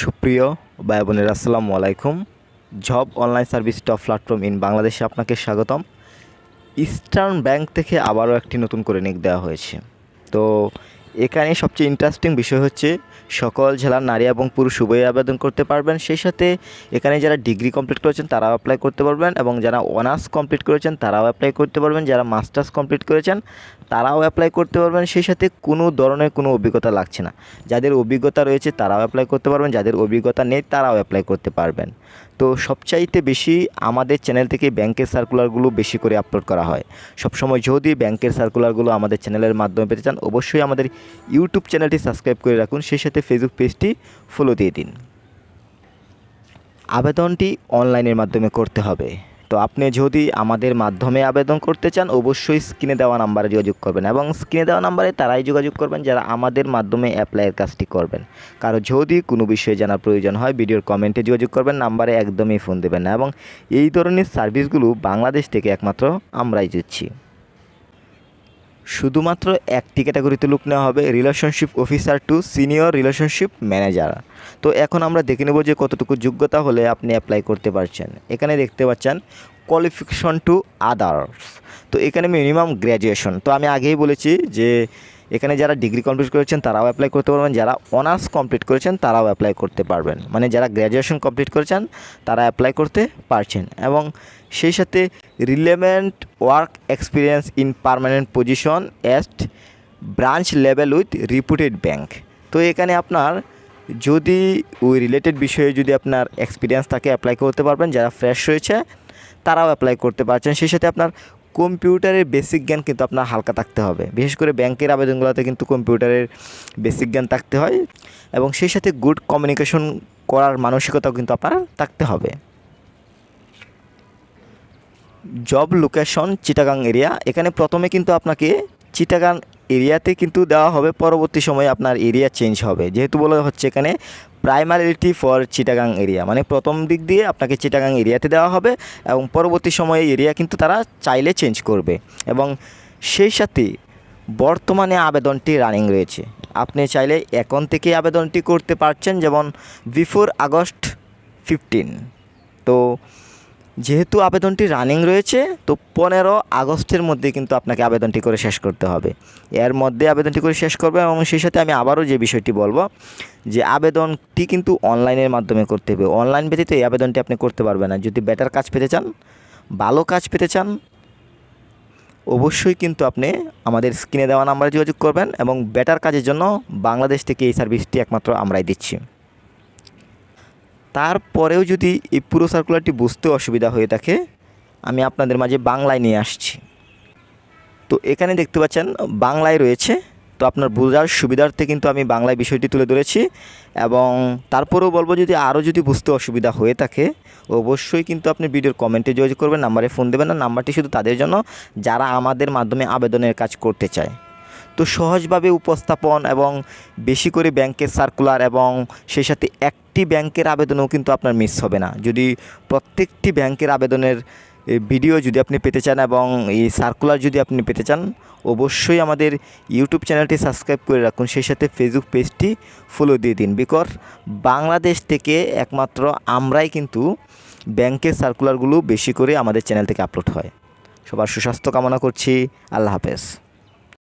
সুপ্রিয় ভাই বোনের আসসালামু আলাইকুম। Job online service top platform in বাংলাদেশে আপনাকে স্বাগতম। ইস্টার্ন ব্যাংক থেকে আবারও একটি নতুন করে নিক দেওয়া হয়েছে। তো এখানে সবচেয়ে ইন্টারেস্টিং বিষয় হচ্ছে সকল জেলার নারী এবং পুরুষ উভয়ই আবেদন করতে পারবেন। সেই সাথে এখানে যারা ডিগ্রি কমপ্লিট করেছেন, তারাও অ্যাপ্লাই করতে পারবেন এবং যারা অনার্স কমপ্লিট করেছেন, তারাও অ্যাপ্লাই করতে পারবেন। যারা মাস্টার্স কমপ্লিট করেছেন, তারাও অ্যাপ্লাই করতে পারবেন। সেই সাথে কোনো ধরনের কোনো অভিজ্ঞতা লাগছে না। যাদের অভিজ্ঞতা রয়েছে, তারাও অ্যাপ্লাই করতে পারবেন। যাদের অভিজ্ঞতা নেই, তারাও অ্যাপ্লাই করতে পারবেন। তো সবচাইতে বেশি আমাদের চ্যানেল থেকে ব্যাংকের সার্কুলারগুলো বেশি করে আপলোড করা হয়। সবসময় যদি ব্যাংকের সার্কুলারগুলো আমাদের চ্যানেলের মাধ্যমে পেতে চান, অবশ্যই আমাদের ইউটিউব চ্যানেলটি সাবস্ক্রাইব করে রাখুন, সেই সাথে ফেসবুক পেজটি ফলো দিয়ে দিন। আবেদনটি অনলাইনের মাধ্যমে করতে হবে। তো আপনি যদি আমাদের মাধ্যমে আবেদন করতে চান, অবশ্যই স্ক্রিনে দেওয়া নাম্বারে যোগাযোগ করবেন এবং স্ক্রিনে দেওয়া নাম্বারে তারাই যোগাযোগ করবেন যারা আমাদের মাধ্যমে অ্যাপ্লাইয়ের কাজটি করবেন। কারও যদি কোনো বিষয়ে জানার প্রয়োজন হয়, ভিডিওর কমেন্টে যোগাযোগ করবেন, নাম্বারে একদমই ফোন দেবেন না এবং এই ধরনের সার্ভিসগুলো বাংলাদেশ থেকে একমাত্র আমরাই দিচ্ছি। শুধুমাত্র একটি ক্যাটাগরিতে লুক নেওয়া হবে relationship officer to senior relationship manager তো এখন আমরা দেখে নেব যে কতটুকু যোগ্যতা হলে আপনি অ্যাপ্লাই করতে পারছেন। এখানে দেখতে পাচ্ছেন কোয়ালিফিকেশন টু আদার্স তো এখানে মিনিমাম গ্র্যাজুয়েশন তো আমি আগেই বলেছি যে এখানে যারা ডিগ্রি কমপ্লিট করেছেন তারাও অ্যাপ্লাই করতে পারবেন, যারা অনার্স কমপ্লিট করেছেন তারাও অ্যাপ্লাই করতে পারবেন। মানে যারা গ্র্যাজুয়েশন কমপ্লিট করেছেন তারা অ্যাপ্লাই করতে পারছেন। এবং সেই সাথে relevant work experience in permanent position at branch level with reputed bank তো এখানে আপনার যদি ওই রিলেটেড বিষয়ে যদি আপনার এক্সপিরিয়েন্স থাকে অ্যাপ্লাই করতে পারবেন, যারা ফ্রেশ রয়েছে তারাও অ্যাপ্লাই করতে পারছেন। সেই সাথে আপনার কম্পিউটারের বেসিক জ্ঞান কিন্তু আপনার হালকা থাকতে হবে। বিশেষ করে ব্যাংকের আবেদনগুলোতে কিন্তু কম্পিউটারের বেসিক জ্ঞান থাকতে হয় এবং সেই সাথে গুড কমিউনিকেশন করার মানসিকতাও কিন্তু আপনার থাকতে হবে। জব লোকেশন চিটাগাং এরিয়া এখানে প্রথমে কিন্তু আপনাকে চিটাগাং এরিয়াতে কিন্তু দেওয়া হবে, পরবর্তী সময়ে আপনার এরিয়া চেঞ্জ হবে। যেহেতু বলা হচ্ছে এখানে প্রাইমারিটি ফর চিটাগাং এরিয়া মানে প্রথম দিক দিয়ে আপনাকে চিটাগাং এরিয়াতে দেওয়া হবে এবং পরবর্তী সময়ে এরিয়া কিন্তু তারা চাইলে চেঞ্জ করবে। এবং সেই সাথে বর্তমানে আবেদনটি রানিং রয়েছে। আপনি চাইলে এখন থেকে আবেদনটি করতে পারছেন, যেমন বিফোর আগস্ট ফিফটিন তো যেহেতু আবেদনটি রানিং রয়েছে, তো পনেরো আগস্টের মধ্যে কিন্তু আপনাকে আবেদনটি করে শেষ করতে হবে। এর মধ্যে আবেদনটি করে শেষ করবে এবং সেই সাথে আমি আবারও যে বিষয়টি বলব, যে আবেদনটি কিন্তু অনলাইনের মাধ্যমে করতে হবে। অনলাইন ব্যতীত এই আবেদনটি আপনি করতে পারবেন না। যদি বেটার কাজ পেতে চান, ভালো কাজ পেতে চান, অবশ্যই কিন্তু আপনি আমাদের স্ক্রিনে দেওয়া নাম্বারে যোগাযোগ করবেন এবং বেটার কাজের জন্য বাংলাদেশ থেকে এই সার্ভিসটি একমাত্র আমরাই দিচ্ছি। তারপরেও যদি এই পুরো সার্কুলারটি বুঝতে অসুবিধা হয়ে থাকে, আমি আপনাদের মাঝে বাংলায় নিয়ে আসছি। তো এখানে দেখতে পাচ্ছেন, বাংলায় রয়েছে। তো আপনার বোঝার সুবিধার্থে কিন্তু আমি বাংলায় বিষয়টি তুলে ধরেছি এবং তারপরেও বলব যদি আরও যদি বুঝতে অসুবিধা হয়ে থাকে, অবশ্যই কিন্তু আপনি ভিডিওর কমেন্টে যোগাযোগ করবেন, নাম্বারে ফোন দেবেন না নাম্বারটি শুধু তাদের জন্য, যারা আমাদের মাধ্যমে আবেদনের কাজ করতে চায়। তো সহজভাবে উপস্থাপন এবং বেশি করে ব্যাংকের সার্কুলার এবং সেই সাথে একটি ব্যাংকের আবেদনও কিন্তু আপনার মিস হবে না। যদি প্রত্যেকটি ব্যাংকের আবেদনের ভিডিও যদি আপনি পেতে চান এবং এই সার্কুলার যদি আপনি পেতে চান, অবশ্যই আমাদের ইউটিউব চ্যানেলটি সাবস্ক্রাইব করে রাখুন। সেই সাথে ফেসবুক পেজটি ফলো দিয়ে দিন বিকজ বাংলাদেশ থেকে একমাত্র আমরাই কিন্তু ব্যাংকের সার্কুলারগুলো বেশি করে আমাদের চ্যানেল থেকে আপলোড হয়। সবার সুস্বাস্থ্য কামনা করছি। আল্লাহ হাফেজ।